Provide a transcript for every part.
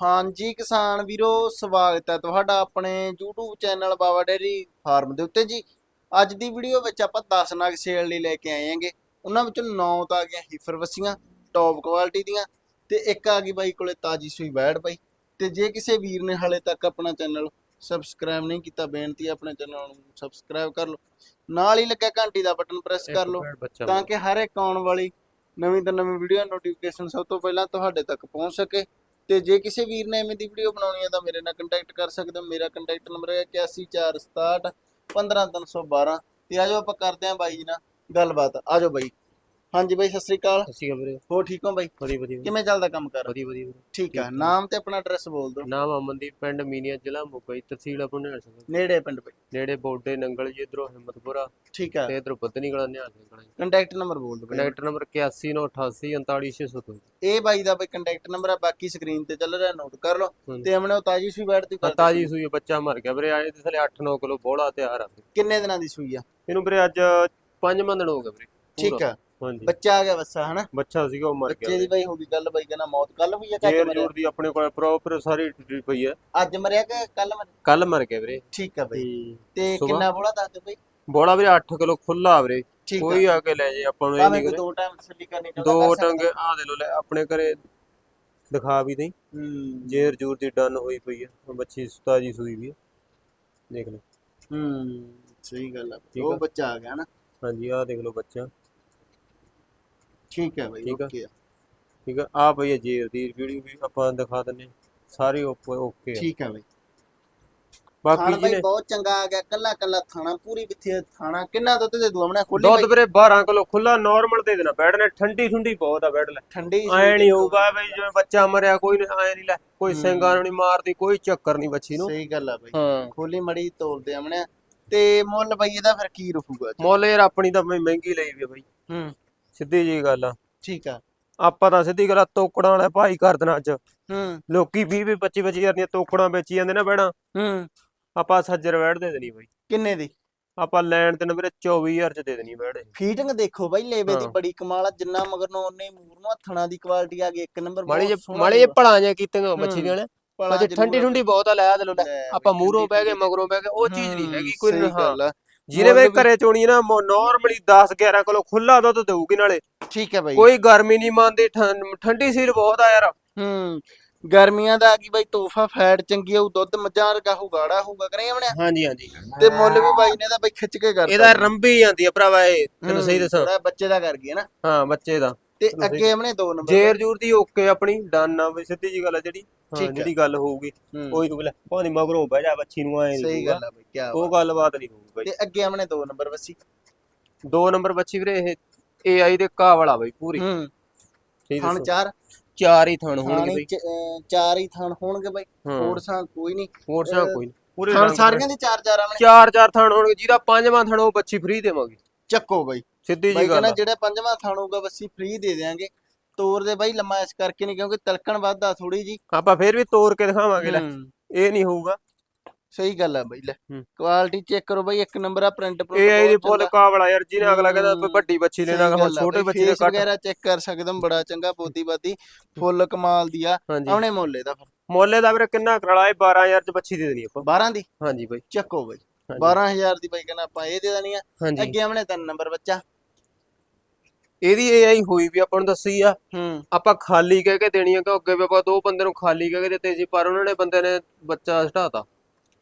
ਹਾਂਜੀ ਕਿਸਾਨ ਵੀਰੋ ਸਵਾਗਤ ਹੈ ਤੁਹਾਡਾ ਆਪਣੇ YouTube channel Baba dairy farm ਦੇ ਉੱਤੇ ਜੀ। ਅੱਜ ਦੀ ਵੀਡੀਓ ਵਿੱਚ ਆਪਾਂ 10 ਨਗ ਸੇਲ ਲਈ ਲੈ ਕੇ ਆਏ ਹਾਂਗੇ। ਉਹਨਾਂ ਵਿੱਚੋਂ 9 ਤਾਂ ਆ ਗਈਆਂ ਹੀਫਰ ਵਸੀਆਂ ਟੌਪ ਕੁਆਲਿਟੀ ਦੀਆਂ ਤੇ ਇੱਕ ਆ ਗਈ ਬਾਈ ਕੋਲੇ ਤਾਜੀ ਸੂਈ ਬੈੜ ਬਾਈ। ਤੇ ਜੇ ਕਿਸੇ ਵੀਰ ਨੇ ਹਲੇ ਤੱਕ ਆਪਣਾ ਚੈਨਲ ਸਬਸਕ੍ਰਾਈਬ ਨਹੀਂ ਕੀਤਾ ਬੇਨਤੀ ਹੈ ਆਪਣੇ ਚੈਨਲ ਨੂੰ ਸਬਸਕ੍ਰਾਈਬ ਕਰ ਲਓ। ਨਾਲ ਹੀ ਲੱਗਾ ਘੰਟੀ ਦਾ ਬਟਨ ਪ੍ਰੈਸ ਕਰ ਲਓ ਤਾਂ ਕਿ ਹਰ ਇੱਕ ਆਉਣ ਵਾਲੀ ਨਵੀਂ ਤੋਂ ਨਵੀਂ ਵੀਡੀਓ ਨੋਟੀਫਿਕੇਸ਼ਨ ਸਭ ਤੋਂ ਪਹਿਲਾਂ ਤੁਹਾਡੇ ਤੱਕ ਪਹੁੰਚ ਸਕੇ। ਤੇ ਜੇ ਕਿਸੇ ਵੀਰ ਨੇ ਐਵੇਂ ਦੀ ਵੀਡੀਓ ਬਣਾਉਣੀ ਹੈ ਤਾਂ ਮੇਰੇ ਨਾਲ ਕੰਟੈਕਟ ਕਰ ਸਕਦੇ ਹੋ। ਮੇਰਾ ਕੰਟੈਕਟ ਨੰਬਰ ਹੈ 814661 15312 ਤੇ ਆਜੋ ਆਪਾਂ ਕਰਦੇ ਆਂ ਬਾਈ ਜੀ ਨਾਲ ਗੱਲਬਾਤ। ਆਜੋ ਬਾਈ। ਹਾਂਜੀ ਬਾਈ ਸਤਿ ਸ੍ਰੀ ਅਕਾਲ। ਸਤਿ ਸ਼੍ਰੀ ਅਕਾਲ ਵੀਰੇ। ਹੋ ਠੀਕ ਹੋ ਬਾਈ? ਵਧੀਆ ਵਧੀਆ ਕਿਵੇਂ ਚੱਲਦਾ ਕੰਮ ਕਰ? ਵਧੀਆ ਵਧੀਆ ਵੀਰੇ। ਠੀਕ ਆ ਨਾਮ ਤੇ ਆਪਣਾ ਐਡਰੈਸ ਬੋਲ ਦਿਓ। ਨਾਮ ਅਮਨਦੀਪ ਪਿੰਡ ਮੀਨੀਆ ਜ਼ਿਲ੍ਹਾ ਜੀ ਤਹਿਸੀਲ ਆਪਣਾ ਨਿਹਾਲ ਸਿੰਘ। ਨੇੜੇ ਪਿੰਡ ਬਾਈ। ਨੇੜੇ ਬੋਡੇ ਨੰਗਲ ਜੀ ਇਧਰੋਂ ਹਿੰਮਤਪੁਰਾ ਠੀਕ ਆ। ਤੇ ਇਧਰੋਂ ਪਤਨੀ ਕਲਾ ਨਿਹਾਲ ਸਿੰਘ ਜੀ। ਕੰਟੈਕਟ ਨੰਬਰ ਬੋਲ ਦਿਓ ਬਾਈ। ਕਨੈਕਟ ਨੰਬਰ 8198839602 ਇਹ ਬਾਈ ਦਾ ਬਾਈ ਕੰਟੈਕਟ ਨੰਬਰ ਆ ਬਾਕੀ ਸਕਰੀਨ ਤੇ ਚੱਲ ਰਿਹਾ ਨੋਟ ਕਰ ਲਓ। ਹਾਂਜੀ। ਤੇ ਅਮਨੇ ਉਹ ਤਾਜੀ ਸੂਈ ਬੈਠ ਦੀ। ਤਾਜੀ ਸੂਈ ਬੱਚਾ ਮਰ ਗਿਆ ਵੀਰੇ ਆਏ ਤੇ ਥਲੇ 8-9 ਕਿਲੋ ਬੋਲਾ ਤਿਆਰ ਆ। ਵੀਰੇ। ਕਿੰਨੇ ਦਿਨਾਂ ਦੀ ਸੂਈ ਆ? ਇਹਨੂੰ ਵੀਰੇ ਅੱਜ 5 ਮੰਦਣ ਹੋ ਗਏ ਵੀਰੇ ਠੀਕ ਪੂਰਾ। ਆ। ਹਾਂਜੀ। ਬੱਚਾ ਆ ਗਿਆ ਬੱਸਾ ਹਨਾ? ਬੱਚਾ ਸੀਗਾ ਉਹ ਮਰ ਬੱਚੇ ਦੀ ਗਿਆ ਬਾਈ ਹੋ ਗਈ ਗੱਲ ਬਾਈ ਕਹਿੰਦਾ ਮੌਤ। ਕੱਲ ਹੋਈ ਆ ਕੱਲ ਜੇਰ ਮਰਿਆ। ਦੀ ਆਪਣੇ ਕੋਲ ਪ੍ਰੋਪਰ ਸਾਰੀ ਡਿਟੇਲ ਪਈ ਹੈ ਅੱਜ ਮਰਿਆ ਕਿ ਕੱਲ ਮਰਿਆ? ਕੱਲ ਮਰ ਗਿਆ ਵੀਰੇ। ਠੀਕ ਆ ਬਾਈ। ਤੇ ਤੇ ਸੁਬਾਹ? ਕਿੰਨਾ ਬੋਲਾ ਦੱਸ ਦਿਓ ਬਾਈ? ਬੋਲਾ ਵੀਰੇ 8 ਕਿਲੋ ਖੁੱਲਾ ਵੀਰੇ। ਠੀਕ ਕੋਈ ਆ ਆ ਕੇ ਲੈ ਜੇ ਆਪਾਂ ਨੂੰ ਇਹ ਭਾਵੇਂ ਨਹੀਂ ਕੋਈ ਦੋ ਟਾਈਮ ਤਸੱਲੀ ਕਰਨੀ ਚਾਹੁੰਦਾ ਦੋ ਕਰ ਸਕਦਾ। ਟੰਗੇ ਆ ਦੇ ਲੋ ਲੈ ਆਪਣੇ ਘਰੇ ਦਿਖਾ ਵੀ ਨਹੀਂ ਹੂੰ। ਜੇਰ ਜੂਰ ਦੀ ਡਨ ਹੋਈ ਪਈ ਆ। ਬੱਚੀ ਸੁਤਾਜੀ ਸੂਈ ਵੀ ਆ। ਦੇਖ ਲਓ। ਹੂੰ ਸਹੀ ਗੱਲ ਆ। ਠੀਕ ਉਹ ਆ। ਬੱਚਾ ਆ ਗਿਆ ਨਾ ਹਾਂਜੀ ਆਹ ਦੇਖ ਲਓ ਬੱਚਾ। ਠੀਕ ਹੈ ਬਾਈ ਠੀਕ ਆ। ਓਕੇ ਆ। ਠੀਕ ਆ ਆ ਪਈ ਜੇਰ ਦੀ ਵੀਡੀਓ ਵੀ ਆਪਾਂ ਦਿਖਾ ਦਿੰਨੇ। ਸਾਰੀ ਓਕੇ ਆ। ਠੀਕ ਹੈ ਬਾਈ। ਬਾਕੀ ਖਾਣ ਬਾਈ ਜਿਹਨੇ ਬਹੁਤ ਚੰਗਾ ਆ ਗਿਆ ਕੱਲਾ ਕੱਲਾ ਥਾਣਾ ਪੂਰੀ ਕਿੱਥੇ ਥਾਣਾ ਕਿੰਨਾ ਦੁੱਧ ਦੇ ਦੂ ਅਮਨੇ ਖੋਲੀ ਦੁੱਧ ਬਾਈ? ਵੀਰੇ 12 ਕਿਲੋ ਖੁੱਲਾ ਨਾਰਮਲ ਦੇ ਦੇਣਾ। ਬੈਠ ਨੇ ਠੰਡੀ ਠੰਡੀ ਬਹੁਤ ਆ ਬੈਠ ਲੈ। ਠੰਡੀ ਐ ਨਹੀਂ ਹੋਊਗਾ ਬਈ ਜਿਵੇਂ ਬੱਚਾ ਮਰਿਆ ਕੋਈ ਐ ਨਹੀਂ ਲੈ ਕੋਈ ਹੂੰ। ਸਿੰਘਾਂ ਨੂੰ ਨਹੀਂ ਮਾਰਦੀ ਕੋਈ ਚੱਕਰ ਨਹੀਂ ਬੱਚੀ ਨੂੰ। ਸਹੀ ਗੱਲ ਆ ਬਾਈ। ਹਾਂ। ਖੋਲੀ ਮੜੀ ਤੋਲਦੇ ਅਮਨੇ ਤੇ ਮੁੱਲ ਬਾਈ ਇਹਦਾ ਫਿਰ ਕੀ ਰਹੂਗਾ ਮੁੱਲ ਯਾਰ ਆਪਣੀ ਤਾਂ ਮਹਿੰਗੀ ਲਈ ਵੀ ਆ ਬਈ। ਹੂੰ। ਸਿੱਧੀ ਜੀ ਗੱਲ ਆ। ਠੀਕ ਆ। ਆਪਾਂ ਤਾਂ ਸਿੱਧੀ ਗੱਲ ਆ, ਤੋਕੜਾਂ ਵਾਲਾ ਭਾਈ ਕਰ ਦੇਣਾ ਅੱਜ ਹੂੰ। ਲੋਕੀ 20 20 25 25 ਹਜ਼ਾਰ ਦੀਆਂ ਤੋਕੜਾਂ ਵੇਚੀ ਜਾਂਦੇ ਨਾ ਬੈਣਾ ਹੂੰ। ਆਪਾਂ ਸੱਜਰ ਵੈੜ ਦੇ ਦੇਣੀ ਬਈ। ਕਿੰਨੇ ਦੀ? ਆਪਾਂ ਲੈਣ ਤੇ ਨਾ ਵੀਰੇ 24000 ਚ ਦੇ ਦੇਣੀ ਵੈੜ ਇਹ। ਫੀਟਿੰਗ ਦੇਖੋ ਬਾਈ ਲੇਵੇ ਦੀ ਹਾਂ। ਬੜੀ ਕਮਾਲ ਆ ਜਿੰਨਾ ਮਗਰ ਨੂੰ ਉਹਨੇ ਮੂਰ ਨੂੰ ਹੱਥਣਾ ਦੀ ਕੁਆਲਿਟੀ ਆ ਗਈ ਇੱਕ ਨੰਬਰ ਮਾੜੀ ਜੇ ਮਾੜੀ ਜੇ ਭਲਾਂ ਜੇ ਕੀਤੀਆਂ ਮੱਛੀ ਦੀਆਂ ਨੇ। ਅਜੇ ਠੰਡੀ ਠੰਡੀ ਬਹੁਤ ਆ ਲੈ ਦੇ ਲੋ ਲੈ। ਲੈ ਆਪਾਂ ਮੂਹਰੋਂ ਬਹਿ ਗਏ। ਮਗਰੋਂ ਬਹਿ ਗਏ ਉਹ ਚੀਜ਼ ਨਹੀਂ ਹੈਗੀ ਕੋਈ ਹਾਂ। ਗੱਲ ਆ। ਜਿਹਨੇ ਵੇ ਮੁੱਲ ਵੀ- ਘਰੇ ਚੋਣੀ ਨਾ ਨਾਰਮਲੀ 10 11 ਕਿਲੋ ਖੁੱਲਾ ਦੁੱਧ ਦੇਊਗੀ ਨਾਲੇ। ਠੀਕ ਹੈ ਬਾਈ। ਕੋਈ ਗਰਮੀ ਨਹੀਂ ਮੰਨਦੀ ਠੰਡੀ ਸੀਲ ਬਹੁਤ ਆ ਯਾਰ। ਹੂੰ ਗਰਮੀਆਂ ਦਾ ਗਈ ਬਾਈ ਤੋਹਫਾ ਫੈਟ ਚੰਗੀ ਹੋਊ ਦੁੱਧ ਮੱਝਾਂ ਵਰਗਾ ਹੋਊ ਗਾੜਾ ਹੋਊਗਾ ਕਰੇ ਆਵਣਿਆ ਹਾਂਜੀ ਹਾਂਜੀ। ਤੇ ਮੁੱਲ ਵੀ ਬਾਈ ਨੇ ਤਾਂ ਬਾਈ ਖਿੱਚ ਕੇ ਕਰਤਾ। ਇਹਦਾ ਰੰਬੀ ਜਾਂਦੀ ਆ ਭਰਾਵਾ ਇਹ ਤੈਨੂੰ ਸਹੀ ਹੂੰ, ਦੱਸਾਂ ਬੱਚੇ ਦਾ ਕਰ ਗਈ ਹੈ ਨਾ। ਹਾਂ ਬੱਚੇ ਦਾ। ਤੇ ਅੱਗੇ ਆਵਣੇ ਦੋ ਨੰਬਰ ਜੇਰ ਜੂਰ ਦੀ ਓਕੇ ਆਪਣੀ ਡਨ ਆ ਬਈ ਸਿੱਧੀ ਜੀ ਗੱਲ ਆ ਜਿਹੜੀ। ਹਾਂ ਠੀਕ ਆ। ਜਿਹੜੀ ਗੱਲ ਹੋਊਗੀ ਹੂੰ, ਕੋਈ ਤੂੰ ਲੈ ਭਾਵੇਂ ਮਗਰੋਂ ਬਹਿ ਜਾ ਬੱਚੀ ਨੂੰ ਐ ਸਹੀ ਗੱਲ ਆ ਬਾਈ ਕੀ ਉਹ ਗੱਲਬਾਤ ਨਹੀਂ ਹੋਊਗੀ ਬਾਈ। ਤੇ ਅੱਗੇ ਆਵਣੇ ਦੋ ਨੰਬਰ ਵਸੀ ਦੋ ਨੰਬਰ ਬੱਚੀ ਵੀਰੇ ਇਹ ਏਆਈ ਦੇ ਘਾਹ ਵਾਲਾ ਬਾਈ ਪੂਰੀ। ਹੂੰ। ਠੀਕ ਥਣ ਦੱਸੋ। ਚਾਰ। ਚਾਰ ਹੀ ਥਣ ਹੋਣਗੇ ਥਾਣੀ ਬਾਈ। ਚ- ਅਹ ਚਾਰ ਹੀ ਥਣ ਹੋਣਗੇ ਬਾਈ। ਹਾਂ। ਕੋਈ ਨਹੀਂ ਹੋਰ ਸਾ ਕੋਈ ਨੀ। ਪੂਰੇ ਥਣ ਰੰਗ ਸਾਰੀਆਂ ਦੇ ਚਾਰ ਚਾਰ ਆਵਣੇ ਚਾਰ ਚਾਰ ਥਣ ਹੋਣਗੇ ਜਿਹਦਾ ਪੰਜਵਾਂ ਥਣ ਉਹ ਬੱਚੀ ਫ੍ਰੀ ਦੇਵਾਂਗੇ। ਚੱਕੋ ਬਾਈ। ਸਿੱਧੀ ਬਾਈ ਜੀ ਗੱਲ ਕਹਿੰਦਾ ਆ। ਜਿਹੜਾ ਪੰਜਵਾਂ ਥਣ ਹੋਊਗਾ ਵਸੀ ਫ੍ਰੀ ਦੇ ਦੇਾਂਗੇ ਤੋਰ ਦੇ ਬਾਈ ਲੰਮਾ ਇਸ ਕਰਕੇ ਨਹੀਂ ਕਿਉਂਕਿ ਤਲਕਣ ਵੱਧਦਾ ਥੋੜੀ ਜੀ ਆਪਾਂ ਫੇਰ ਵੀ ਤੋੜ ਕੇ ਦਿਖਾਵਾਂਗੇ ਲੈ। ਹੂੰ, ਇਹ ਨਹੀਂ ਹੋਊਗਾ। ਸਹੀ ਗੱਲ ਆ ਬਾਈ ਲੈ। ਹੂੰ। ਕੁਆਲਿਟੀ ਚੈੱਕ ਕਰੋ ਬਾਈ ਇੱਕ ਨੰਬਰ ਆ ਪ੍ਰਿੰਟ ਏਆਈ ਦੇ ਫੁੱਲ ਵਾਲਾ ਯਾਰ ਜਿਹਨੇ ਅਗਲਾ ਕਹਿੰਦਾ ਵੀ ਵੱਡੀ ਬੱਚੀ ਲੈਣਾ ਹੁਣ ਛੋਟੇ ਬੱਚੇ ਦੇ ਕੱਟ। ਵਗੈਰਾ ਚੈੱਕ ਕਰ ਸਕਦੇ ਬੜਾ ਚੰਗਾ ਬੋਦੀ ਬਾਦੀ ਫੁੱਲ ਕਮਾਲ ਦੀ ਆ। ਹਾਂਜੀ। ਆਉਣੇ ਮੁੱਲੇ ਦਾ ਫਿਰ। ਮੁੱਲੇ ਦਾ ਵੀਰੇ ਕਿੰਨਾ ਕਰਾਲਾ ਇਹ 12000 ਚ ਬੱਚੀ ਦੇ ਦੇਣੀ ਆਪਾਂ। 12 ਦੀ? ਹਾਂਜੀ ਬਾਈ। ਚੱਕੋ ਬਾਈ। ਹਾਂਜੀ। 12000 ਦੀ ਬਾਈ ਕਹਿੰਦਾ ਆਪਾਂ ਇਹ ਦੇ ਦੇਣੀ ਆ। ਹਾਂਜੀ। ਅੱਗੇ ਆਉਣੇ ਤਿੰਨ ਨੰਬਰ ਬੱਚਾ। ਇਹਦੀ ਏਆਈ ਹੋਈ ਵੀ ਆਪਾਂ ਨੂੰ ਦੱਸੀ ਆ। ਹੂੰ। ਆਪਾਂ ਖਾਲੀ ਕਹਿ ਕੇ ਦੇਣੀ ਆ ਕਿ ਅੱਗੇ ਵੀ ਆਪਾਂ ਦੋ ਬੰਦੇ ਨੂੰ ਖਾਲੀ ਕਹਿ ਕੇ ਦਿੱਤੇ ਸੀ ਪਰ ਉਹਨਾਂ ਨੇ ਬੰਦੇ ਨੇ ਬੱਚਾ ਹਟਾਤਾ।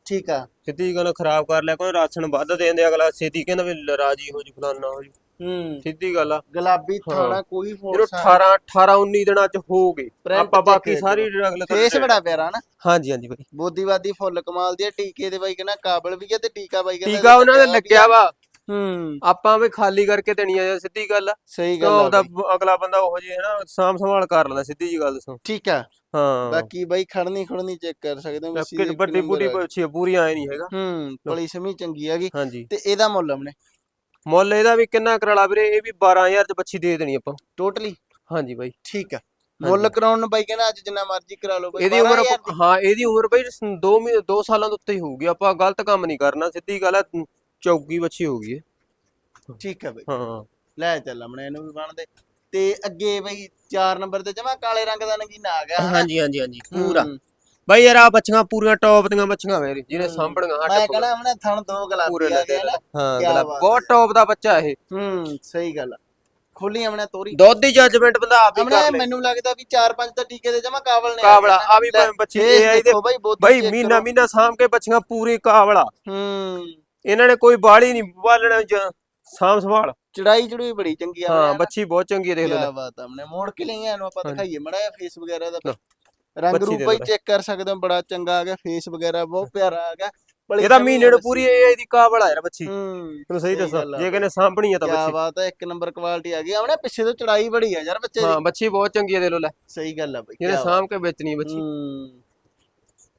ਠੀਕ ਆ। ਸਿੱਧੀ ਗੱਲ ਖਰਾਬ ਕਰ ਲਿਆ ਕੋਈ ਰਾਸ਼ਨ ਵੱਧ ਦੇ ਦਿੰਦੇ ਅਗਲਾ ਛੇਤੀ ਕਹਿੰਦਾ ਵੀ ਰਾਜੀ ਹੋ ਜੀ ਫਲਾਨਾ ਹੋ ਜੀ। ਹੂੰ। ਸਿੱਧੀ ਗੱਲ ਆ। ਗੁਲਾਬੀ। ਥਾਣਾ ਕੋਈ ਫੋਰਸ 18 18 19 ਦਿਨਾਂ ਚ ਹੋ ਗਏ। ਆਪਾਂ ਬਾਕੀ। ਸਾਰੀ ਅਗਲੇ ਤੋਂ। ਫੇਸ ਬੜਾ ਪਿਆਰਾ ਨਾ। ਹਾਂਜੀ ਹਾਂਜੀ ਬਾਈ। ਬੋਦੀਵਾਦੀ ਫੁੱਲ ਕਮਾਲ ਦੀ ਟੀਕੇ ਦੇ ਬਾਈ ਕਹਿੰਦਾ ਕਾਬਲ ਵੀ ਆ ਤੇ ਟੀਕਾ ਬਾਈ ਕਹਿੰਦਾ ਟੀਕਾ ਉਹਨਾਂ ਦੇ। ਲੱਗਿਆ ਵਾ। ਹੂੰ। ਆਪਾਂ ਵੀ ਖਾਲੀ ਕਰਕੇ ਦੇਣੀ ਆ ਸਿੱਧੀ ਗੱਲ ਆ। ਸਹੀ ਗੱਲ ਆ ਬਾਈ। ਅਗਲਾ ਬੰਦਾ ਉਹੋ ਜਿਹੀ ਹੈ ਨਾ ਸਾਂਭ ਸੰਭਾਲ ਕਰ ਲੈਂਦਾ ਸਿੱਧੀ ਜੀ ਗੱਲ ਦੱਸਾਂ। ਠੀਕ ਆ। ਹਾਂ। ਬਾਕੀ ਬਾਈ ਖੜਨੀ ਖੜਨੀ ਚੈੱਕ ਕਰ ਸਕਦੇ ਹੋ ਦੀ ਵੱਡੀ number ਬੁੱਢੀ ਆ। ਪੁੱਛੀ ਪੂਰੀ ਆਏ ਨਹੀਂ ਹੈਗਾ। ਹੂੰ ਪਲੀ ਸਮੀ ਚੰਗੀ ਹੈਗੀ ਹਾਂਜੀ। ਤੇ ਇਹਦਾ ਮੁੱਲ ਆਪਣੇ? ਮੁੱਲ ਇਹਦਾ ਵੀ ਕਿੰਨਾ ਕਰਾਲਾ ਵੀਰੇ ਇਹ ਵੀ 12000 ਚ ਬੱਚੀ ਦੇ ਦੇਣੀ ਆਪਾਂ ਟੋਟਲੀ ਹਾਂਜੀ ਬਾਈ। ਠੀਕ ਆ। ਮੁੱਲ ਕਰਾਉਣ ਨੂੰ ਬਾਈ ਕਹਿੰਦਾ ਅੱਜ ਜਿੰਨਾ ਮਰਜ਼ੀ ਕਰਾ ਲਓ ਬਾਈ ਇਹਦੀ ਉਮਰ 12,000 ਦੀ। ਹਾਂ ਇਹਦੀ ਉਮਰ ਬਈ 2 ਮਹੀਨੇ 2 ਸਾਲਾਂ ਦੇ ਉੱਤੇ ਹੀ ਹੋਊਗੀ ਆਪਾਂ ਗਲਤ ਕੰਮ ਨਹੀਂ ਕਰਨਾ ਸਿੱਧੀ ਗੱਲ ਆ। ਚੌਕੀ ਬੱਚੀ ਹੋਊਗੀ ਇਹ। ਠੀਕ ਆ ਬਾਈ। ਹਾਂ। ਲੈ ਚੱਲ ਆਪਣੇ ਇਹਨੂੰ ਵੀ ਬਣ ਦੇ ਤੇ ਅੱਗੇ ਬਈ 4 ਨੰਬਰ ਤੇ ਜਮਾ ਕਾਲੇ ਰੰਗ ਦਾ ਨਗੀਨਾ ਆ ਗਿਆ? ਹਾਂਜੀ ਹਾਂਜੀ ਹਾਂਜੀ ਪੂਰਾ। ਹੂੰ। ਬਾਈ ਯਾਰ ਆ ਬੱਚੀਆਂ ਪੂਰੀਆਂ ਟੌਪ ਦੀਆਂ ਬੱਚੀਆਂ ਵੇ ਜਿਹਨੇ ਹੂੰ। ਸਾਂਭਣੀਆਂ ਮੈਂ ਕਹਣਾ ਉਹਨੇ ਥਣ ਦੋ ਗੁਲਾਬੀ ਆ ਨਾ ਹਾਂ ਕਿਆ ਗਲਾ ਬਾਤ ਬਹੁਤ ਟੌਪ ਦਾ ਬੱਚਾ ਇਹ। ਹੂੰ ਸਹੀ ਗੱਲ ਖੋਲੀ ਆਮਣੇ ਤੋਰੀ। ਦੁੱਧ ਦੀ ਜੱਜਮੈਂਟ ਬੰਦਾ ਆਪ ਹੀ ਕਰ ਲੈ। ਮੈਨੂੰ ਲੱਗਦਾ ਵੀ 4-5 ਤਾਂ ਟੀਕੇ ਦੇ ਜਮਾ ਕਾਬਲ ਨੇ। ਕਾਬਲਾ ਆ ਵੀ ਬੱਚੀ ਇਹ ਆਈ ਦੇ ਬਈ ਮਹੀਨਾ। ਮਹੀਨਾ ਸਾਂਭ ਕੇ ਬੱਚੀਆਂ ਪੂਰੀ ਕਾਬਲਾ। ਹੂੰ। ਇਹਨਾਂ ਨੇ ਕੋਈ ਬਾੜੀ ਨਹੀਂ ਬਾਲਣਾ ਜ- ਸਾਂਭ ਸੰਭਾਲ। ਚੜਾਈ ਚੜੂਈ ਬੜੀ ਚੰਗੀ ਆ ਹਾਂ ਬੱਚੀ ਬਹੁਤ ਚੰਗੀ ਦੇਖ ਕੀ ਲਓ ਬਾਤ ਆ ਆਮਣੇ ਮੋੜ ਕੇ ਲਈਆਂ ਇਹਨੂੰ ਆਪਾਂ। ਦਿਖਾਈਏ ਮੜਾ ਫੇਸ ਵਗੈਰਾ ਦਾ। ਰੰਗ ਬੱਚੀ ਰੂਪ ਦੇ ਦਿਓ। ਚੈੱਕ ਕਰ ਸਕਦੇ ਹੋ ਬੜਾ ਚੰਗਾ ਆ ਗਿਆ ਫੇਸ ਵਗੈਰਾ ਬਹੁਤ ਪਿਆਰਾ ਆ ਗਿਆ। ਇਹਦਾ ਮਹੀਨੇ ਆ ਨੂੰ। ਪੂਰੀ ਇਹ ਦੀ ਕਾਬਲਾ ਯਾਰ ਬੱਚੀ। ਹੂੰ ਤੈਨੂੰ ਸਹੀ ਸਹੀ ਦੱਸਾਂ ਗੱਲ ਆ। ਜੇ ਕਹਿੰਦੇ ਸਾਂਭਣੀ ਆ ਤਾਂ ਕੀ ਬੱਚੀ। ਬਾਤ ਹੈ ਇੱਕ ਨੰਬਰ ਕੁਆਲਿਟੀ ਆ ਗਈ। ਆਮਣੇ ਪਿੱਛੇ ਤੋਂ ਚੜਾਈ ਬੜੀ ਆ ਯਾਰ ਬੱਚੇ ਦੀ। ਹਾਂ ਬੱਚੀ ਬਹੁਤ ਚੰਗੀ ਹੈ ਦੇਖ ਲਓ ਲੈ। ਸਹੀ ਗੱਲ ਆ ਬਈ ਕਿਆ ਸਾਂਭ ਕੇ ਵੇਚਣੀ। ਬੱਚੀ। ਹੂੰ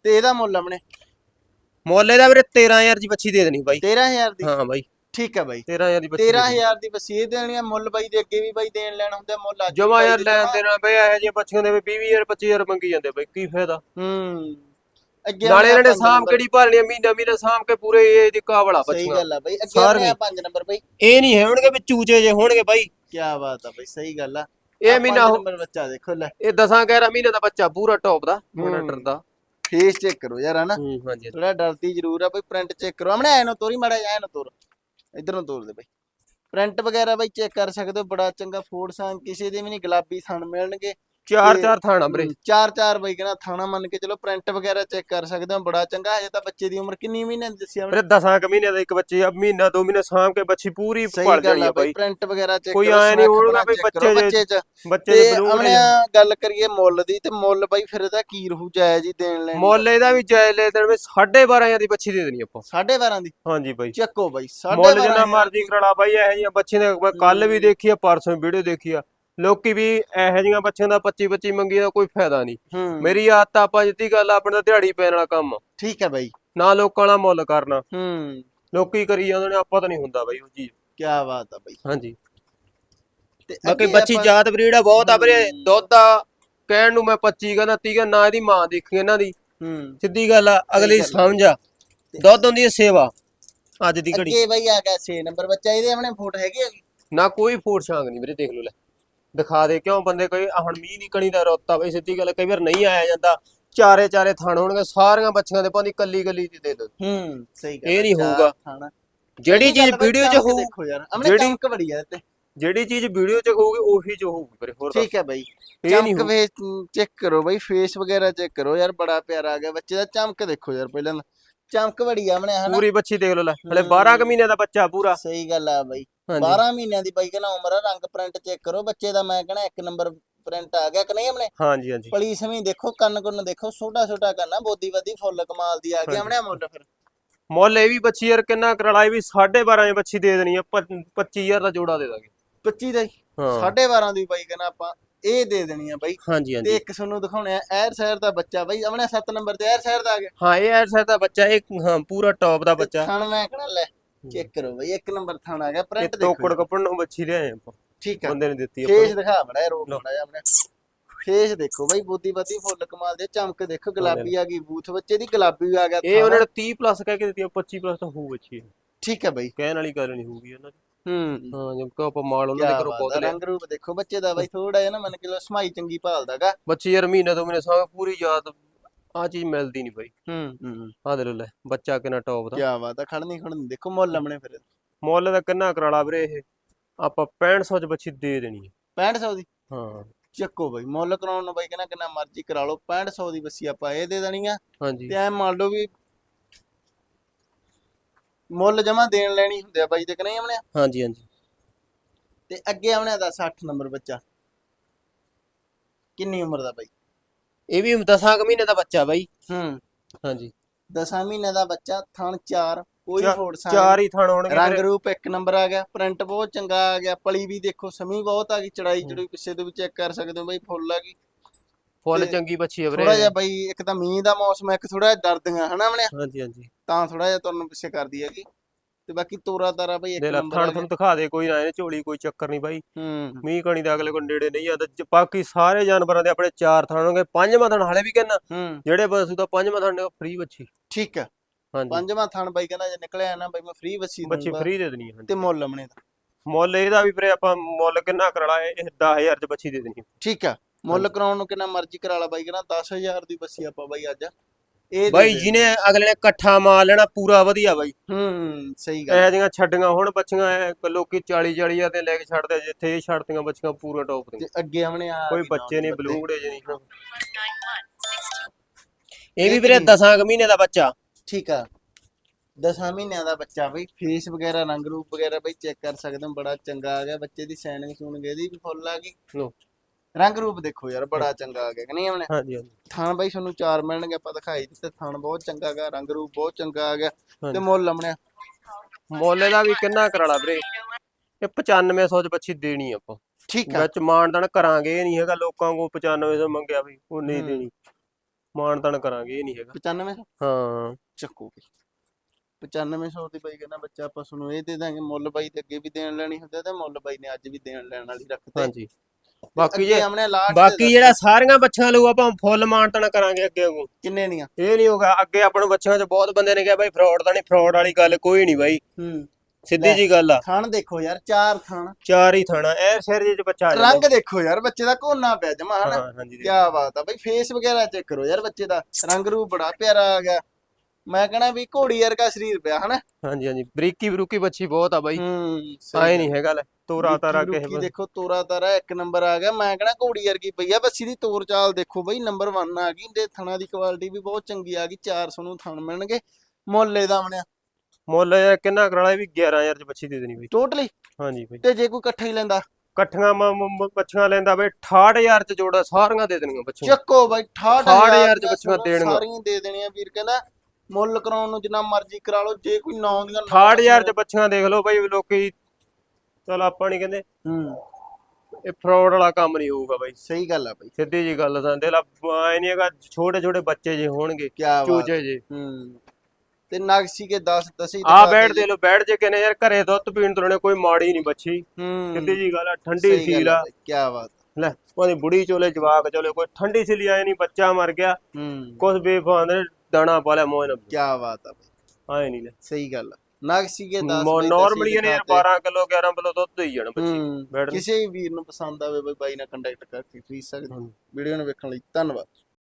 ਤੇ ਇਹਦਾ ਮੁੱਲ ਆਮਣੇ ਮੁੱਲ ਇਹਦਾ ਵੀਰੇ 13000 ਦੀ ਬੱਚੀ ਦੇ ਦੇਣੀ ਬਾਈ। 13000 ਦੀ? ਹਾਂ ਬਾਈ। ਠੀਕ ਹੈ ਬਾਈ। 13000 ਦੀ ਬੱਚੀ ਦੇ ਦੇਣੀ। 13000 ਦੀ ਵਸੀਅਤ ਦੇਣੀ ਆ ਮੁੱਲ ਬਾਈ ਦੇ ਅੱਗੇ ਵੀ ਬਾਈ ਦੇਣ ਲੈਣ ਹੁੰਦਾ ਮੁੱਲ ਅੱਜ ਜਮਾ ਯਾਰ ਲੈਣ ਦੇਣਾ ਬਈ ਇਹੋ ਜਿਹੀਆਂ ਬੱਚੀਆਂ ਦੇ ਵੀ 20000 25000 ਮੰਗੀ ਜਾਂਦੇ ਬਈ ਕੀ ਫਾਇਦਾ? ਹੂੰ। ਅੱਗੇ ਨਾਲੇ ਇਹਨਾਂ ਨੇ ਨੰਬਰ। ਕਿਹੜੀ ਭਾਲਣੀ ਮਹੀਨਾ ਮਹੀਨਾ ਸਾਂਭ ਕੇ ਪੂਰੇ ਇਹ ਦੀ ਕਾਬਲਾ ਸਹੀ ਬੱਚੀਆਂ ਗੱਲ ਆ ਬਾਈ। ਅੱਗੇ। ਆਪਣੇ 5 ਨੰਬਰ ਬਾਈ। ਇਹ ਨਹੀਂ ਹੋਣਗੇ ਵੀ ਚੂਚੇ ਜੇ ਹੋਣਗੇ ਬਾਈ। ਕੀ ਬਾਤ ਆ ਬਾਈ ਸਹੀ ਗੱਲ ਆ। ਇਹ ਮਹੀਨਾ ਬੱਚਾ ਦੇਖੋ ਲੈ। ਇਹ 10 11 ਮਹੀਨੇ ਦਾ ਬੱਚਾ ਪੂਰਾ ਟੌਪ ਦਾ। ਮੋਨੀਟਰ ਦਾ। ਫੇਸ ਚੈੱਕ ਕਰੋ ਯਾਰ ਹਨਾ? ਹੂੰ ਹਾਂਜੀ ਥੋੜਾ ਡਰਦੀ ਜ਼ਰੂਰ ਆ ਬਾਈ ਪ੍ਰਿੰਟ ਚੈੱਕ ਕਰੋ। ਆਮਣੇ ਐ ਨੂੰ ਤੋਰੀ ਮਾੜਾ ਐ ਨੂੰ ਤੋਰ। ਇਧਰ ਨੂੰ ਤੋਰ ਦੇ ਬਾਈ। ਪ੍ਰਿੰਟ ਵਗੈਰਾ ਬਾਈ ਚੈੱਕ ਕਰ ਸਕਦੇ ਹੋ ਬੜਾ ਚੰਗਾ ਫੋੜ ਸਾਂ ਕਿਸੇ ਦੇ ਵੀ ਨਹੀਂ ਗੁਲਾਬੀ ਥਣ ਮਿਲਣਗੇ। ਚਾਰ ਚਾਰ ਥਾਣਾ ਵੀਰੇ। ਚਾਰ ਚਾਰ ਬਾਈ ਕਹਿੰਦਾ ਥਾਣਾ ਮੰਨ ਕੇ ਚਲੋ ਪ੍ਰਿੰਟ ਵਗੈਰਾ ਚੈੱਕ ਕਰ ਸਕਦੇ ਹੋ ਬੜਾ ਚੰਗਾ ਹਜੇ ਤਾਂ ਬੱਚੇ ਦੀ ਉਮਰ ਕਿੰਨੀ ਮਹੀਨੇ ਦੀ ਦੱਸਿਆ ਵੀਰੇ 10 ਕ ਮਹੀਨੇ ਦਾ ਇੱਕ ਬੱਚੇ ਆ ਮਹੀਨਾ ਦੋ ਮਹੀਨੇ ਸਾਂਭ ਕੇ ਬੱਚੀ ਪੂਰੀ ਗੱਲ ਜਾਣੀ ਆ ਬਾਈ ਬਾਈ। ਪ੍ਰਿੰਟ ਵਗੈਰਾ ਚੈੱਕ ਕੋਈ ਕਰੋ ਐਂ ਨੀ ਸਨੱਖ ਹੋਣਾ ਕਰੋ ਬੱਚੇ ਬੱਚੇ ਚ। ਬੱਚੇ ਦੇ ਬਲੂ ਆਪਣੇ ਗੱਲ ਕਰੀਏ ਮੁੱਲ ਦੀ ਤੇ ਮੁੱਲ ਬਾਈ ਫਿਰ ਇਹਦਾ ਕੀ ਰਹੂ ਜਾਇਜ਼ ਹੀ ਦੇਣ ਲੈਣ ਮੁੱਲ ਇਹਦਾ ਵੀ ਜਾਇ ਲੈ ਦੇਣ ਵੀ 12500 ਦੀ ਬੱਚੀ ਦੇ ਦੇਣੀ ਆਪਾਂ। 12.5 ਦੀ? ਹਾਂਜੀ ਬਾਈ। ਚੱਕੋ ਬਾਈ ਮੁੱਲ 12.5 ਜਿੰਨਾ ਮਰਜ਼ੀ ਕਰਾਲਾ ਬਾਈ ਇਹੋ ਜਿਹੀਆਂ ਬੱਚੀਆਂ ਦੇ ਮੈਂ ਕੱਲ ਵੀ। ਦੇਖੀ ਆ ਪਰਸੋਂ ਵੀਡੀਓ ਦੇਖੀ ਆ। ਲੋਕੀ ਵੀ ਇਹੋ ਜਿਹੀਆਂ ਬੱਚਿਆਂ ਦਾ 25 25 ਮੰਗੀ ਦਾ ਕੋਈ ਫਾਇਦਾ ਨਹੀਂ। ਹੂੰ। ਮੇਰੀ ਆਦਤ ਆ, ਆਪਾਂ ਜਿੱਤੀ ਗੱਲ ਆ, ਆਪਣੇ ਤਾਂ ਦਿਹਾੜੀ ਪੈਣ ਵਾਲਾ ਕੰਮ ਆ। ਠੀਕ ਹੈ ਬਾਈ। ਨਾ ਲੋਕਾਂ ਨਾਲ ਮੁੱਲ ਕਰਨਾ। ਹੂੰ। ਲੋਕੀ ਕਰੀ ਜਾਂਦੇ ਨੇ ਆਪਾਂ ਤਾਂ ਨਹੀਂ ਹੁੰਦਾ ਬਾਈ ਉਹ ਚੀਜ਼। ਕੀ ਬਾਤ ਆ ਬਾਈ। ਹਾਂਜੀ। ਤੇ ਬਾਕੀ ਅੱਗੇ ਬੱਚੀ ਆਪਾਂ- ਜਾਤ ਬਰੀਡ ਆ ਬਹੁਤ ਆ ਵੀਰੇ। ਦੁੱਧ ਆ ਕਹਿਣ ਨੂੰ ਮੈਂ 25 ਕਹਿੰਦਾ 30 ਕਹਿੰਦਾ ਨਾ ਇਹਦੀ ਮਾਂ ਦੇਖੀ ਇਹਨਾਂ ਦੀ। ਹੂੰ। ਸਿੱਧੀ ਗੱਲ ਆ ਅਗਲੀ। ਸਮਝ ਆ। ਦੁੱਧ ਹੁੰਦੀ ਹੈ ਸੇਵਾ ਅੱਜ ਦੀ ਘੜੀ। ਅੱਗੇ ਬਾਈ ਆ ਗਿਆ 6 ਨੰਬਰ ਬੱਚਾ ਇਹਦੇ ਆਪਣੇ ਫੋਟ ਹੈਗੇ ਆ ਨਾ ਕੋਈ ਫੂਡ ਛਾਂਗ ਨਹੀਂ ਵੀਰੇ ਦੇਖ ਲਓ ਲੈ। ਦਿਖਾ ਦੇ ਕਿਉਂ ਬੰਦੇ ਕੋਈ ਆਹ ਹੁਣ ਮੀਂਹ ਨਹੀਂ ਕਣੀ ਦਾ ਰੋਤਾ ਬਈ ਸਿੱਧੀ ਗੱਲ ਕਈ ਵਾਰ ਨਹੀਂ ਆਇਆ ਜਾਂਦਾ। ਚਾਰੇ ਚਾਰੇ ਥਣ ਹੋਣਗੇ ਸਾਰੀਆਂ ਬੱਚੀਆਂ ਦੇ ਭਾਂਦੀ ਕੱਲੀ ਕੱਲੀ ਦੀ ਦੇ ਦੋ। ਹੂੰ ਸਹੀ ਗੱਲ ਇਹ ਨਹੀਂ ਹੋਊਗਾ। ਜਿਹੜੀ ਚੀਜ਼ ਵੀਡੀਓ 'ਚ ਹੋਊ ਦੇਖੋ ਯਾਰ ਚਮਕ ਬੜੀ ਆ ਤੇ। ਜਿਹੜੀ ਚੀਜ਼ ਵੀਡੀਓ 'ਚ ਹੋਊਗੀ ਉਹੀ 'ਚ ਹੋਊਗੀ ਵੀਰੇ ਹੋਰ ਠੀਕ ਹੈ ਬਾਈ। ਚਮਕ ਵੇ ਚੈੱਕ ਕਰੋ ਬਾਈ ਫੇਸ ਵਗੈਰਾ ਚੈੱਕ ਕਰੋ। ਯਾਰ ਬੜਾ ਪਿਆਰਾ ਆ ਗਿਆ ਬੱਚੇ ਦਾ ਚਮਕ ਦੇਖੋ ਯਾਰ ਪਹਿਲਾਂ। ਚਮਕ ਬੜੀ ਆ ਆਪਣੇ ਹਨਾ? ਪੂਰੀ ਬੱਚੀ ਦੇਖ ਲਓ ਲੈ ਹਲੇ ਹੂੰ। 12 ਕੁ ਮਹੀਨੇ ਦਾ ਬੱਚਾ ਪੂਰਾ। ਸਹੀ ਗੱਲ ਆ ਬਾਈ। ਹਾਂਜੀ। 12 ਮਹੀਨਿਆਂ ਦੀ ਬਾਈ ਕਹਿੰਦਾ ਉਮਰ ਆ ਰੰਗ ਪ੍ਰਿੰਟ ਚੈੱਕ ਕਰੋ ਬੱਚੇ ਦਾ ਮੈਂ ਕਹਿੰਦਾ ਇੱਕ ਨੰਬਰ ਪ੍ਰਿੰਟ ਆ ਗਿਆ ਕਿ ਨਹੀਂ ਆਪਣੇ? ਹਾਂਜੀ ਹਾਂਜੀ। ਪਲੀ ਸਮੀ ਦੇਖੋ ਕੰਨ ਕੁੰਨ ਦੇਖੋ ਛੋਟਾ ਛੋਟਾ ਕੰਨਾ ਬੋਦੀ ਵਧੀ ਫੁੱਲ ਕਮਾਲ ਦੀ ਆ ਹਾਂਜੀ। ਆਪਣੇ ਮੁੱਲ ਫਿਰ। ਮੁੱਲ ਇਹ ਵੀ ਬੱਚੀ ਯਾਰ ਕਿੰਨਾ ਕਰਲਾਈ ਵੀ 12.5 ਦੀ ਬੱਚੀ ਦੇ ਦੇਣੀ ਆ 25000 ਦਾ ਜੋੜਾ ਦੇ ਦਾਂਗੇ। 25 ਦਾ ਹੀ? ਹਾਂ। 12.5 ਦੀ ਬਾਈ ਕਹਿੰਦਾ ਆਪਾਂ। ਇਹ ਦੇ ਦੇਣੀ ਆ ਬਾਈ। ਹਾਂਜੀ ਤੇ ਇੱਕ ਤੁਹਾਨੂੰ ਦਿਖਾਉਣੇ ਆ ਐਰ ਸ਼ਹਿਰ ਦਾ ਬੱਚਾ ਬਾਈ ਆਪਣੇ 7 ਨੰਬਰ ਤੇ ਐਰ ਸ਼ਹਿਰ ਦਾ ਆ ਗਿਆ। ਹਾਂ ਇਹ ਐਡ ਸਾਈਡ ਦਾ ਬੱਚਾ ਇੱਕ ਹਾਂ ਪੂਰਾ ਟੌਪ ਦਾ ਬੱਚਾ। ਥਣ ਮੈਂ ਕਹਿੰਦਾ ਲੈ ਚੈੱਕ ਕਰੋ ਬਾਈ ਇੱਕ ਨੰਬਰ ਥਣ ਆ ਗਿਆ ਇਹ ਪ੍ਰਿੰਟ ਦੇਖੋ। ਤੋਕੜ ਕੱਪੜ ਨੂੰ ਬੱਚੀ ਲਿਆਏ ਆਪਾਂ। ਠੀਕ ਆ। ਬੰਦੇ ਨੇ ਦਿੱਤੀ ਆਪਾਂ ਫੇਸ ਨੂੰ। ਦਿਖਾ ਬੜਾ ਰੋਕ। ਬੜਾ ਜਿਹਾ ਆਪਣੇ। ਫੇਸ ਦੇਖੋ ਬਾਈ ਬੋਦੀ ਬਦੀ ਫੁੱਲ ਕਮਾਲ ਦੇ ਚਮਕ ਦੇਖੋ ਗੁਲਾਬੀ ਆ ਗਈ ਬੂਥ ਬੱਚੇ ਦੀ ਗੁਲਾਬੀ ਆ ਗਿਆ ਇਹ ਥਣ। ਉਹਨਾਂ ਨੇ 30 ਪਲੱਸ ਕਹਿ ਕੇ ਦਿੱਤੀ 25 ਪਲੱਸ ਤਾਂ ਹੋਊ ਬੱਚੀ। ਇਹ। ਠੀਕ ਹੈ ਬਾਈ। ਕਹਿਣ ਵਾਲੀ ਗੱਲ ਨਹੀਂ ਹੋਊਗੀ ਇਹਨਾਂ ਦੀ। ਹੂੰ। ਹਾਂ ਜਿਵੇਂ ਕਿ ਆਪਾਂ ਮਾਲ ਉਹਨਾਂ ਦੇ ਘਰੋਂ ਬਹੁਤ ਲਿਆ ਰੰਗ ਰੂਪ। ਦੇਖੋ ਬੱਚੇ ਦਾ ਬਾਈ ਥੋੜਾ ਜਿਹਾ ਨਾ ਮੰਨ ਕੇ ਲੋ ਸਮਾਈ ਚੰਗੀ ਭਾਲਦਾਗਾ। ਬੱਚੀ ਯਾਰ ਮਹੀਨੇ ਤੋਂ ਮਹੀਨੇ ਸਾਂ ਪੂਰੀ ਯਾਦ ਆ ਚੀਜ਼ ਮਿਲਦੀ ਨਹੀਂ ਬਾਈ। ਹੂੰ। ਹੂੰ ਆ ਦੇ ਲੋ ਬੱਚਾ ਕਿੰਨਾ ਟੌਪ ਦਾ। ਕੀ ਬਾਤ ਆ ਖੜਨੀ ਖੜਨੀ ਦੇਖੋ ਮੁੱਲ ਆਪਣੇ ਫਿਰ। ਮੁੱਲ ਦਾ ਕਿੰਨਾ ਕਰਾਲਾ ਵੀਰੇ ਇਹ ਆਪਾਂ 6500 ਚ ਬੱਚੀ ਦੇ ਦੇਣੀ ਹੈ। 6500 ਦੀ? ਹਾਂ। ਚੱਕੋ ਬਾਈ ਮੁੱਲ ਕਰਾਉਣ ਨੂੰ ਬਾਈ ਕਹਿੰਦਾ ਕਿੰਨਾ ਮਰਜ਼ੀ ਕਰਾ ਲਓ 6500 ਦੀ ਬੱਸੀ ਆਪਾਂ ਇਹ ਦੇ ਦੇਣੀ ਆ। ਹਾਂਜੀ। ਤੇ ਐ ਮੰਨ ਲਓ ਵੀ ਮੁੱਲ ਜਮਾ ਦੇਣ ਲੈਣੀ ਹੁੰਦੇ ਆ ਬਾਈ ਤੇ ਕਿ ਨਹੀਂ ਆਪਣੇ ਹਾਂਜੀ ਹਾਂਜੀ। ਤੇ ਅੱਗੇ ਆਪਣੇ ਦਾ 60 ਨੰਬਰ ਬੱਚਾ। ਕਿੰਨੀ ਉਮਰ ਦਾ ਬਾਈ? ਇਹ ਵੀ 10 ਕੁ ਮਹੀਨੇ ਦਾ ਬੱਚਾ ਬਾਈ। ਹੂੰ। ਹਾਂਜੀ। 10 ਮਹੀਨੇ ਦਾ ਬੱਚਾ ਥਣ 4 ਕੋਈ ਫੋੜ ਸਾਂ ਚਾਰ ਹੀ ਥਣ ਹੋਣਗੇ ਰੰਗ। ਰੂਪ ਇੱਕ ਨੰਬਰ ਆ ਗਿਆ ਪ੍ਰਿੰਟ ਬਹੁਤ ਚੰਗਾ ਆ ਗਿਆ ਪਲੀ ਵੀ ਦੇਖੋ ਸਮੀ ਬਹੁਤ ਆ ਗਈ ਚੜਾਈ ਚੜੂਈ ਪਿੱਛੇ ਤੋਂ ਵੀ ਚੈੱਕ ਕਰ ਸਕਦੇ ਹੋ ਬਾਈ ਫੁੱਲ ਆ ਗਈ। ਫੁੱਲ ਤੇ ਚੰਗੀ ਬੱਚੀ ਹੈ ਵੀਰੇ। ਥੋੜਾ ਜਿਹਾ ਬਾਈ ਇੱਕ ਤਾਂ ਮੀਂਹ ਦਾ ਮੌਸਮ ਹੈ ਇੱਕ ਥੋੜਾ ਜਿਹਾ ਦਰਦੀਆਂ ਹਨਾ ਆਪਣੇ ਹਾਂਜੀ ਹਾਂਜੀ। ਤਾਂ ਥੋੜਾ ਜਿਹਾ ਤੁਹਾਨੂੰ ਪਿੱਛੇ ਕਰਦੀ ਹੈਗੀ। ਤੇ ਬਾਕੀ ਤੋਰਾ ਤਾਰਾ ਬਾਈ ਇੱਕ ਦੇ ਨੰਬਰ ਆ ਥਣ ਤੁਹਾਨੂੰ ਦਿਖਾ ਦੇ ਕੋਈ ਨਾ ਝੋਲੀ ਕੋਈ ਚੱਕਰ ਨਹੀਂ ਬਾਈ। ਹੂੰ। ਮੀਂਹ ਕਣੀ ਦਾ ਅਗਲੇ ਕੋਲ ਨੇੜੇ ਨਹੀਂ ਆਉਂਦਾ ਜ- ਬਾਕੀ ਸਾਰੇ ਜਾਨਵਰਾਂ ਦੇ ਆਪਣੇ ਚਾਰ ਥਣ ਹੋਣਗੇ ਪੰਜਵਾਂ ਥਣ ਹਾਲੇ ਵੀ ਕਹਿੰਦਾ। ਹੂੰ। ਜਿਹੜੇ ਪਸ਼ੂ ਦਾ ਪੰਜਵਾਂ ਥਣ ਫ੍ਰੀ ਬੱਚੀ ਠੀਕ ਆ। ਹਾਂਜੀ। ਪੰਜਵਾਂ ਥਣ ਬਾਈ ਕਹਿੰਦਾ ਜੇ ਨਿਕਲਿਆ ਨਾ ਬਾਈ ਮੈਂ ਫ੍ਰੀ ਬੱਚੀ ਦਊਂਗਾ। ਫ੍ਰੀ ਦੇ ਦੇਣੀ ਹੈ ਤੇ ਮੁੱਲ ਆਪਣੇ ਦਾ ਮੁੱਲ ਇਹਦਾ ਵੀ ਵੀਰੇ ਆਪਾਂ ਮੁੱਲ ਕਿੰਨਾ ਕਰਾਲਾ ਇਹ 10000 ਚ ਬੱਚੀ ਦੇ ਦੇਣੀ। ਠੀਕ ਆ। ਮੁੱਲ ਕਰਾਉਣ ਨੂੰ ਕਿੰਨਾ ਮਰਜ਼ੀ ਕਰਾ ਲਾ ਬਾਈ ਕਹਿੰਦਾ 10000 ਦੀ ਬੱਸੀ ਆਪਾਂ ਬਾਈ ਅੱਜ। ਇਹ ਬਾਈ ਦੇ। ਜਿਹਨੇ ਅਗਲੇ ਨੇ ਇਕੱਠਾ ਮਾਲ ਲੈਣਾ ਪੂਰਾ ਵਧੀਆ ਬਾਈ। ਹੂੰ ਸਹੀ ਗੱਲ। ਇਹ ਜੀਆਂ ਛੱਡੀਆਂ ਹੁਣ ਬੱਚੀਆਂ ਐ ਲੋਕੀ 40 40 ਤੇ ਲੈ ਕੇ ਛੱਡਦੇ ਜਿੱਥੇ ਇਹ ਛੱਡਦੀਆਂ ਬੱਚੀਆਂ ਪੂਰਾ ਟੌਪ ਤੇ। ਦੀਆਂ ਅੱਗੇ ਆਵਣੇ ਆ ਕੋਈ ਬੱਚੇ ਨਹੀਂ ਬਲੂੰਗੜੇ ਜਿਹੇ ਨਹੀਂ। ਇਹ ਵੀ ਵੀਰੇ ਕੀ? 10 ਮਹੀਨੇ ਦਾ ਬੱਚਾ। ਠੀਕ ਆ। 10 ਮਹੀਨਿਆਂ ਦਾ ਬੱਚਾ ਬਈ। ਫੇਸ ਵਗੈਰਾ ਰੰਗ ਰੂਪ ਵਗੈਰਾ ਬਈ ਚੈੱਕ ਕਰ ਸਕਦੇ ਹੋ ਬੜਾ ਚੰਗਾ ਆ ਗਿਆ। ਬੱਚੇ ਦੀ ਸੈਨਿੰਗ ਸੂਣ ਗਈ ਦੀ ਵੀ ਫੁੱਲ ਆ ਗਈ। ਲੋ ਰੰਗ ਰੂਪ ਦੇਖੋ ਯਾਰ ਬੜਾ ਚੰਗਾ ਆ ਗਿਆ ਕਿ ਨਹੀਂ ਆਵਣੇ ਹਾਂਜੀ ਹਾਂਜੀ। ਥਣ ਬਾਈ ਤੁਹਾਨੂੰ ਚਾਰ ਮਿਲਣਗੇ ਆਪਾਂ ਦਿਖਾਈ ਦਿੱਤੇ ਥਣ ਬਹੁਤ ਚੰਗਾ ਗਾ ਰੰਗ ਰੂਪ ਬਹੁਤ ਚੰਗਾ ਆ ਗਿਆ। ਤੇ ਮੁੱਲ ਲਮਣਿਆ ਮੁੱਲ ਦਾ ਵੀ ਕਿੰਨਾ ਕਰਾਲਾ ਵੀਰੇ? ਇਹ 9500 ਚ ਬੱਚੀ ਦੇਣੀ ਆਪਾਂ। ਠੀਕ ਆ। ਵਿੱਚ ਮਾਨਦਾਨ ਕਰਾਂਗੇ ਇਹ ਨਹੀਂ ਹੈਗਾ ਲੋਕਾਂ ਕੋ 9500 ਮੰਗਿਆ ਵੀ ਉਹ ਨਹੀਂ। ਦੇਣੀ। ਮਾਨਦਾਨ ਕਰਾਂਗੇ ਇਹ ਨਹੀਂ ਹੈਗਾ। 95 ਹਾਂ। ਚੱਕੋ ਬਈ 9500 ਦੀ ਬਾਈ ਕਹਿੰਦਾ ਬੱਚਾ ਆਪਾਂ ਤੁਹਾਨੂੰ ਇਹ ਦੇ ਦਾਂਗੇ ਮੁੱਲ ਬਾਈ ਤੇ ਅੱਗੇ ਵੀ ਦੇਣ ਲੈਣੀ ਹੁੰਦਾ ਤੇ ਮੁੱਲ ਬਾਈ ਨੇ ਅੱਜ ਵੀ ਦੇਣ ਲੈਣ ਵਾਲੀ ਰੱਖਤੇ। ਹਾਂਜੀ। ਬਾਕੀ ਜੇ ਆਪਣੇ ਲਾਸਟ ਬਾਕੀ ਜਿਹੜਾ ਸਾਰੀਆਂ ਬੱਚੀਆਂ ਲਊ ਆਪਾਂ ਫੁੱਲ ਮਾਨਤਾਨ ਕਰਾਂਗੇ ਅੱਗੇ ਅੱਗੋਂ ਕਿੰਨੇ ਦੀਆਂ? ਇਹ ਨਹੀਂ ਹੋਗਾ ਅੱਗੇ ਆਪਾਂ ਨੂੰ ਬੱਚਿਆਂ 'ਚ ਬਹੁਤ ਬੰਦੇ ਨੇ ਕਿਹਾ ਬਾਈ ਫਰਾਡ ਤਾਂ ਨਹੀਂ ਫਰਾਡ ਵਾਲੀ ਗੱਲ ਕੋਈ ਨਹੀਂ ਬਾਈ। ਹੂੰ। ਸਿੱਧੀ ਜੀ ਗੱਲ ਆ। ਥਣ ਦੇਖੋ ਯਾਰ ਚਾਰ ਥਣ। ਚਾਰ ਹੀ ਥਾਣਾ ਇਹ ਸਿਰ 'ਚ ਬੱਚਾ ਰੰਗ ਦੇਖੋ ਯਾਰ ਬੱਚੇ ਦਾ ਕੋਨਾ ਪਿਆ ਜਮਾ ਹਨਾ? ਕੀ ਬਾਤ ਆ ਬਈ ਫੇਸ ਵਗੈਰਾ ਚੈੱਕ ਕਰੋ ਯਾਰ ਬੱਚੇ ਦਾ। ਰੰਗ ਰੂਪ ਬੜਾ ਪਿਆਰਾ ਆ ਗਿਆ। ਮੈਂ ਕਹਣਾ ਵੀ ਘੋੜੀ ਵਰਗਾ ਸਰੀਰ ਪਿਆ ਹਨਾ? ਹਾਂਜੀ ਹਾਂਜੀ। ਬਰੀਕੀ ਬਰੂਕੀ ਬੱਚੀ ਬਹੁਤ ਆ ਬਾਈ। ਹੂੰ ਆਏ ਨਹੀਂ ਹੈਗਾ ਲੈ ਤੋਰਾ ਤਾਰਾ ਕਿਸੇ ਪਾਸੇ। ਦੇਖੋ ਤੋਰਾ ਤਾਰਾ ਇੱਕ ਨੰਬਰ ਆ ਗਿਆ। ਮੈਂ ਕਹਣਾ ਘੋੜੀ ਵਰਗੀ ਪਈ ਆ। ਬੱਸੀ ਦੀ ਤੋਰ ਚਾਲ ਦੇਖੋ ਬਈ ਨੰਬਰ 1 ਆ ਗਈ। ਤੇ ਥਣਾ ਦੀ ਕੁਆਲਿਟੀ ਵੀ ਬਹੁਤ ਚੰਗੀ ਆ ਗਈ। 400 ਨੂੰ ਥਣ ਮਿਲਣਗੇ। ਮੁੱਲ ਇਹਦਾ ਬਣਿਆ। ਮੁੱਲ ਇਹ ਕਿੰਨਾ ਕਰਾਲਾ ਵੀ 11000 ਚ ਬੱਚੀ ਦੇ ਦੇਣੀ ਬਾਈ। ਟੋਟਲੀ ਹਾਂਜੀ ਬਾਈ। ਤੇ ਜੇ ਕੋਈ ਇਕੱਠਾ ਹੀ ਲੈਂਦਾ? ਇਕੱਠੀਆਂ ਬੱਚੀਆਂ ਲੈਂਦਾ ਬਾਈ 68000 ਚ ਜੋੜਾ ਸਾਰੀਆਂ ਦੇ ਦੇਣੀਆਂ ਬੱਚੀਆਂ ਚੱਕੋ ਬਾਈ 68000 68,000 ਚ ਬੱਚੀਆਂ ਦੇਣੀਆਂ। ਸਾਰੀਆਂ ਦੇ ਦੇਣੀਆਂ। ਵੀਰ ਕਹਿੰਦਾ ਮੁੱਲ ਕਰਾਉਣ ਨੂੰ ਜਿੰਨਾ ਮਰਜ਼ੀ ਕਰਾ ਲਓ ਜੇ ਕੋਈ 9 ਦੀਆਂ 68000 ਚ ਬੱਚੀਆਂ ਦੇਖ ਲਓ ਬਾਈ ਲੋਕੀ ਚਲ ਆਪਾਂ ਨਹੀਂ ਕਹਿੰਦੇ। ਹੂੰ। ਇਹ ਫਰਾਡ ਵਾਲਾ ਕੰਮ ਨਹੀਂ ਹੋਊਗਾ ਬਾਈ। ਸਹੀ ਗੱਲ ਆ ਬਾਈ। ਸਿੱਧੀ ਜੀ ਗੱਲ ਤਾਂ ਦਿਲ ਐ ਨਹੀਂ ਹੈਗਾ ਛੋਟੇ ਛੋਟੇ ਬੱਚੇ ਜੇ ਹੋਣਗੇ ਬਾਤ। ਚੂਚੇ ਜੇ। ਹੂੰ। ਤੇ ਨਗਸੀ ਕੇ 10 ਦਸੀ ਆ ਬੈਠ ਦੇ ਲੋ ਬੈਠ ਜੇ ਕਹਿੰਦੇ ਯਾਰ ਘਰੇ ਦੁੱਧ ਪੀਣ ਤੋਂ ਨੇ ਕੋਈ ਮਾੜੀ ਨਹੀਂ ਬੱਚੀ। ਸਿੱਧੀ ਜੀ ਗੱਲ ਆ ਠੰਡੀ ਸੀਲ ਆ। ਕੀ ਬਾਤ। ਲੈ ਉਹਦੀ ਬੁੜੀ ਚੋਲੇ ਜਵਾਕ ਚੋਲੇ ਕੋਈ ਠੰਡੀ ਸੀਲੀ ਆਏ ਨਹੀਂ ਬੱਚਾ ਮਰ ਗਿਆ। ਹੂੰ। ਕੁਛ ਬੇਫਾਨ ਦੇ ਦਾਣਾ ਪਾ ਲਿਆ ਮੋਹ ਨਾ ਕੀ ਬਾਤ ਆ ਬਾਈ ਆਏ ਨਹੀਂ ਲੈ ਸਹੀ ਗੱਲ ਆ ਨਗਸੀ ਕੇ 10 ਨਾਰਮਲੀ ਇਹਨੇ ਯਾਰ 12 ਕਿਲੋ 11 ਕਿਲੋ ਦੁੱਧ ਦੇਈ ਜਾਣਾ ਬੱਚੀ ਕਿਸੇ ਵੀ ਵੀਰ ਨੂੰ ਪਸੰਦ ਆਵੇ ਬਈ ਬਾਈ ਨਾਲ ਕੰਟੈਕਟ ਕਰਕੇ ਖਰੀਦ ਸਕਦੇ। ਵੀਡੀਓ ਨੂੰ ਵੇਖਣ ਲਈ ਧੰਨਵਾਦ